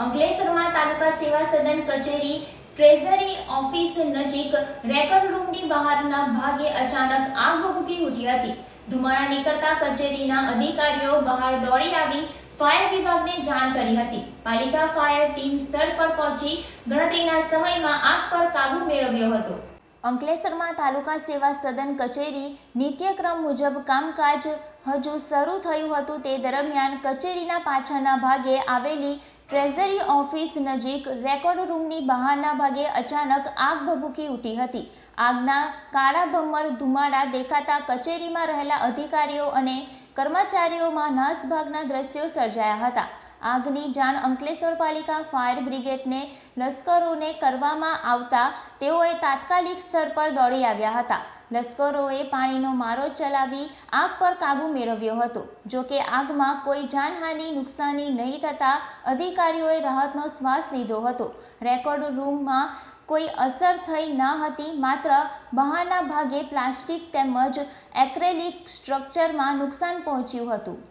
અંકલેશ્વરમાં તાલુકા સેવા સદન કચેરી ટ્રેઝરી ઓફિસ નજીક રેકોર્ડ રૂમની બહારના ભાગે અચાનક આગ ભભૂકી ઉઠી હતી. ધુમાડા નીકળતા કચેરીના અધિકારીઓ બહાર દોડી આવી ફાયર વિભાગને જાણ કરી હતી. પાલિકા ફાયર ટીમ સ્થળ પર પહોંચી ગણતરીના સમયમાં આગ પર કાબુ મેળવ્યો હતો. અંકલેશ્વરમાં તાલુકા સેવા સદન કચેરી નિત્યક્રમ મુજબ કામકાજ હજુ શરૂ થયું હતું. તે દરમિયાન કચેરીના પાછળના ભાગે આવેલી ટ્રેઝરી ઓફિસ નજીક રેકોર્ડ રૂમની બહારના ભાગે અચાનક આગ ભભૂકી ઉઠી હતી. આગના કાળા ભમ્મર ધુમાડા દેખાતા કચેરીમાં રહેલા અધિકારીઓ અને કર્મચારીઓમાં નાસભાગના દ્રશ્યો સર્જાયા હતા. આગની જાણ અંકલેશ્વર પાલિકા ફાયર બ્રિગેડને લશ્કરોને કરવામાં આવતા તેઓએ તાત્કાલિક સ્થળ પર દોડી આવ્યા હતા. લશ્કરોએ પાણીનો મારો ચલાવી આગ પર કાબૂ મેળવ્યો હતો. જો કે આગમાં કોઈ જાનહાનિ, નુકસાની નહીં થતાં અધિકારીઓએ રાહતનો શ્વાસ લીધો હતો. રેકોર્ડ રૂમમાં કોઈ અસર થઈ ન હતી, માત્ર બહારના ભાગે પ્લાસ્ટિક તેમજ એક્રેલિક સ્ટ્રક્ચરમાં નુકસાન પહોંચ્યું હતું.